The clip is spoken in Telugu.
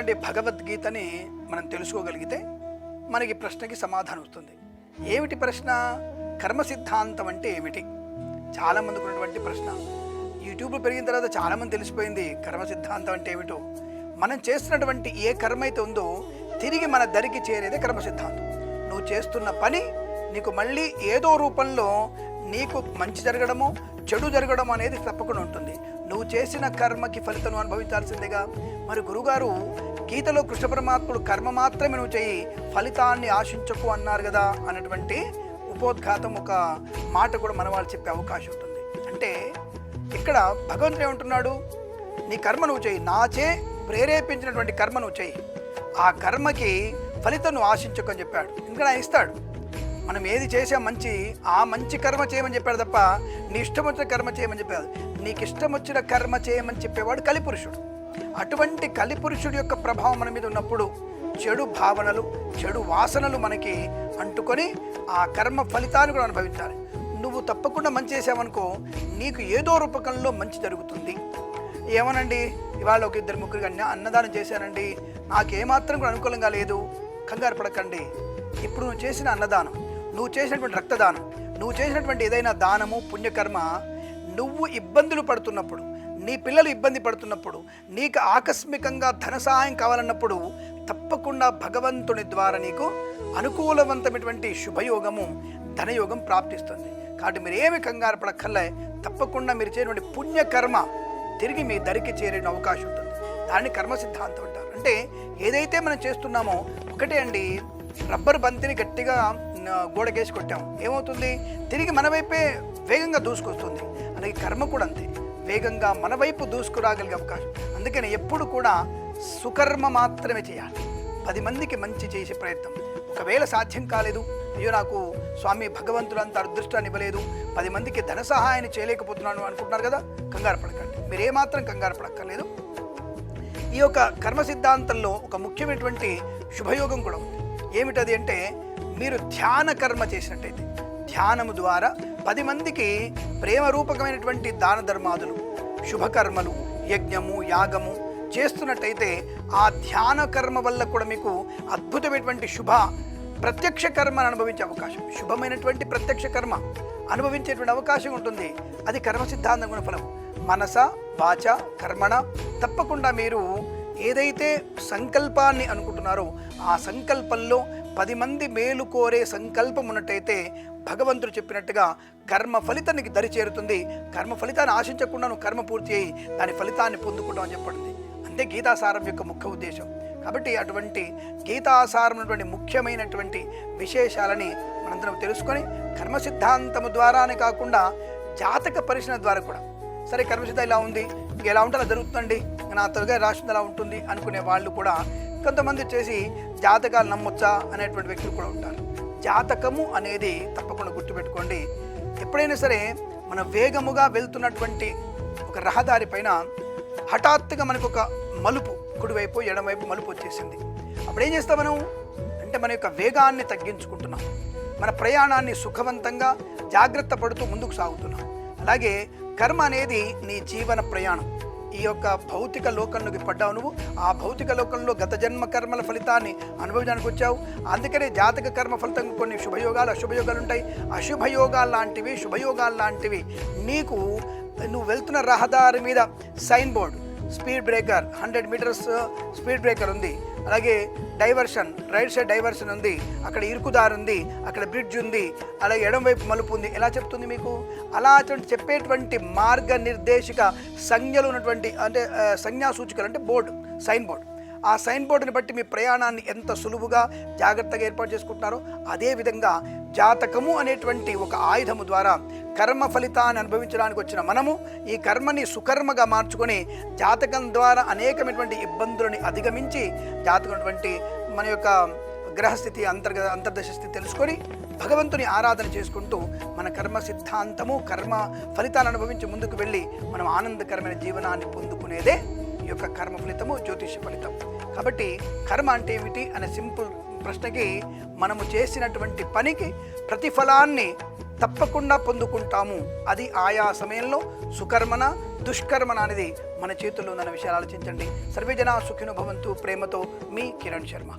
ఉన్నటువంటి భగవద్గీతని మనం తెలుసుకోగలిగితే మనకి ప్రశ్నకి సమాధానం వస్తుంది. ఏమిటి ప్రశ్న? కర్మ సిద్ధాంతం అంటే ఏమిటి? చాలామందికి ఉన్నటువంటి ప్రశ్న. యూట్యూబ్ పెరిగిన తర్వాత చాలామంది తెలిసిపోయింది కర్మ సిద్ధాంతం అంటే ఏమిటో. మనం చేస్తున్నటువంటి ఏ కర్మ అయితే ఉందో తిరిగి మన దరికి చేరేదే కర్మ సిద్ధాంతం. నువ్వు చేస్తున్న పని నీకు మళ్ళీ ఏదో రూపంలో నీకు మంచి జరగడము చెడు జరగడం అనేది తప్పకుండా ఉంటుంది. నువ్వు చేసిన కర్మకి ఫలితం అనుభవించాల్సిందిగా. మరి గురుగారు గీతలో కృష్ణ పరమాత్ముడు కర్మ మాత్రమే నువ్వు చేయి ఫలితాన్ని ఆశించకు అన్నారు కదా అన్నటువంటి ఉపోద్ఘాతం ఒక మాట కూడా మన వాళ్ళు చెప్పే అవకాశం ఉంటుంది. అంటే ఇక్కడ భగవంతుడు ఏమంటున్నాడు? నీ కర్మ నువ్వు చేయి నాచే ప్రేరేపించినటువంటి కర్మ నువ్వు చేయి. ఆ కర్మకి ఫలితం నువ్వు ఆశించకు అని చెప్పాడు. ఇంకా ఆయన ఇస్తాడు. మనం ఏది చేసా మంచి ఆ మంచి కర్మ చేయమని చెప్పాడు తప్ప నీ ఇష్టం వచ్చిన కర్మ చేయమని చెప్పాడు. నీకు ఇష్టం వచ్చిన కర్మ చేయమని చెప్పేవాడు కలిపురుషుడు. అటువంటి కలిపురుషుడి యొక్క ప్రభావం మన మీద ఉన్నప్పుడు చెడు భావనలు చెడు వాసనలు మనకి అంటుకొని ఆ కర్మ ఫలితాన్ని కూడా అనుభవించాలి. నువ్వు తప్పకుండా మంచి చేసావనుకో నీకు ఏదో రూపకంలో మంచి జరుగుతుంది. ఏమనండి ఇవాళ ఒక ఇద్దరు ముగ్గురికి అన్న అన్నదానం చేశానండి. నాకు ఏమాత్రం కూడా అనుకూలంగా లేదు. కంగారు పడకండి. ఇప్పుడు నువ్వు చేసిన అన్నదానం నువ్వు చేసినటువంటి రక్తదానం నువ్వు చేసినటువంటి ఏదైనా దానము పుణ్యకర్మ నువ్వు ఇబ్బందులు పడుతున్నప్పుడు నీ పిల్లలు ఇబ్బంది పడుతున్నప్పుడు నీకు ఆకస్మికంగా ధన సహాయం కావాలన్నప్పుడు తప్పకుండా భగవంతుని ద్వారా నీకు అనుకూలవంతమైనటువంటి శుభయోగము ధనయోగం ప్రాప్తిస్తుంది. కాబట్టి మీరు ఏమి కంగారు పడక్కర్లే తప్పకుండా మీరు చేసినటువంటి పుణ్యకర్మ తిరిగి మీ దరికి చేరే అవకాశం ఉంటుంది. దాన్ని కర్మ సిద్ధాంతం అంటారు. అంటే ఏదైతే మనం చేస్తున్నామో ఒకటే అండి రబ్బర్ బంతిని గట్టిగా గోడకేసి కొట్టాం. ఏమవుతుంది? తిరిగి మన వైపే వేగంగా దూసుకొస్తుంది. అలాగే కర్మ కూడా అంతే. వేగంగా మన వైపు దూసుకురాగలిగే అవకాశం. అందుకని ఎప్పుడు కూడా సుకర్మ మాత్రమే చేయాలి. పది మందికి మంచి చేసే ప్రయత్నం. ఒకవేళ సాధ్యం కాలేదు అయ్యో నాకు స్వామి భగవంతుడు అంత అదృష్టాన్ని ఇవ్వలేదు పది మందికి ధన సహాయాన్ని చేయలేకపోతున్నాను అనుకుంటున్నారు కదా కంగారు పడకండి. మీరు ఏమాత్రం కంగారు పడక్కర్లేదు. ఈ యొక్క కర్మ సిద్ధాంతంలో ఒక ముఖ్యమైనటువంటి శుభయోగం కూడా ఉంది. ఏమిటది అంటే మీరు ధ్యాన కర్మ చేసినట్టయితే ధ్యానము ద్వారా పది మందికి ప్రేమ రూపకమైనటువంటి దాన ధర్మాదులు శుభకర్మలు యజ్ఞము యాగము చేస్తున్నట్టయితే ఆ ధ్యాన కర్మ వల్ల కూడా మీకు అద్భుతమైనటువంటి శుభ ప్రత్యక్ష కర్మను అనుభవించే అవకాశం. శుభమైనటువంటి ప్రత్యక్ష కర్మ అనుభవించేటువంటి అవకాశం ఉంటుంది. అది కర్మ సిద్ధాంతం గుణ ఫలం. మనస వాచ కర్మణ తప్పకుండా మీరు ఏదైతే సంకల్పాన్ని అనుకుంటున్నారో ఆ సంకల్పంలో పది మంది మేలు కోరే సంకల్పం ఉన్నట్టయితే భగవంతుడు చెప్పినట్టుగా కర్మ ఫలితానికి దరి చేరుతుంది. కర్మ ఫలితాన్ని ఆశించకుండా నువ్వు కర్మ పూర్తి అయ్యి దాని ఫలితాన్ని పొందుకుంటావు అని చెప్పబడింది. అంతే గీతాసారం యొక్క ముఖ్య ఉద్దేశం. కాబట్టి అటువంటి గీతాసారం ఉన్నటువంటి ముఖ్యమైనటువంటి విశేషాలని మనందరం తెలుసుకొని కర్మ సిద్ధాంతము ద్వారానే కాకుండా జాతక పరిశీలన ద్వారా కూడా. సరే కర్మసిద్ధ ఇలా ఉంది. ఇంక ఎలా ఉంటే అలా జరుగుతుందండి? నా తొలగా రాసింది అలా ఉంటుంది అనుకునే వాళ్ళు కూడా కొంతమంది వచ్చేసి జాతకాలు నమ్మొచ్చా అనేటువంటి వ్యక్తులు కూడా ఉంటారు. జాతకము అనేది తప్పకుండా గుర్తుపెట్టుకోండి. ఎప్పుడైనా సరే మన వేగముగా వెళ్తున్నటువంటి ఒక రహదారి పైన హఠాత్తుగా మనకు ఒక మలుపు కుడివైపు ఎడమవైపు మలుపు వచ్చేసింది. అప్పుడు ఏం చేస్తాం మనం? అంటే మన యొక్క వేగాన్ని తగ్గించుకుంటున్నాం. మన ప్రయాణాన్ని సుఖవంతంగా జాగ్రత్త పడుతూ ముందుకు సాగుతున్నాం. అలాగే కర్మ అనేది నీ జీవన ప్రయాణం. ఈ యొక్క భౌతిక లోకంలోకి పడ్డావు నువ్వు. ఆ భౌతిక లోకంలో గత జన్మ కర్మల ఫలితాన్ని అనుభవించడానికి వచ్చావు. అందుకనే జాతక కర్మ ఫలితం కొన్ని శుభయోగాలు అశుభయోగాలు ఉంటాయి. అశుభయోగాలు లాంటివి శుభయోగాలు లాంటివి. నీకు నువ్వు వెళ్తున్న రహదారి మీద sign board. Speed breaker hundred metres speed breaker ఉంది. అలాగే డైవర్షన్ రైట్ సైడ్ డైవర్షన్ ఉంది. అక్కడ ఇరుకుదారు ఉంది అక్కడ బ్రిడ్జ్ ఉంది అలాగే ఎడం వైపు మలుపు ఉంది. ఎలా చెప్తుంది మీకు? అలా చెప్పేటువంటి మార్గ నిర్దేశిక సంజ్ఞలు ఉన్నటువంటి అంటే సంజ్ఞా సూచికలు అంటే బోర్డు సైన్ బోర్డు. ఆ సైన్ బోర్డుని బట్టి మీ ప్రయాణాన్ని ఎంత సులువుగా జాగ్రత్తగా ఏర్పాటు చేసుకుంటున్నారో అదేవిధంగా జాతకము అనేటువంటి ఒక ఆయుధము ద్వారా కర్మ ఫలితాన్ని అనుభవించడానికి వచ్చిన మనము ఈ కర్మని సుకర్మగా మార్చుకొని జాతకం ద్వారా అనేకమైనటువంటి ఇబ్బందులని అధిగమించి జాతకమైనటువంటి మన యొక్క గ్రహస్థితి అంతర్గత అంతర్దశ స్థితి తెలుసుకొని భగవంతుని ఆరాధన చేసుకుంటూ మన కర్మ సిద్ధాంతము కర్మ ఫలితాలను అనుభవించి ముందుకు వెళ్ళి మనం ఆనందకరమైన జీవనాన్ని పొందుకునేదే ఈ యొక్క కర్మ ఫలితము జ్యోతిష ఫలితం. కాబట్టి కర్మ అంటే ఏమిటి అనే సింపుల్ ప్రశ్నకి మనము చేసినటువంటి పనికి ప్రతిఫలాన్ని తప్పకుండా పొందుకుంటాము. అది ఆయా సమయంలో సుకర్మన దుష్కర్మణ అనేది మన చేతుల్లో ఉందన్న విషయాలు ఆలోచించండి. సర్వే సుఖినుభవంతు భవంతు ప్రేమతో మీ కిరణ్ శర్మ.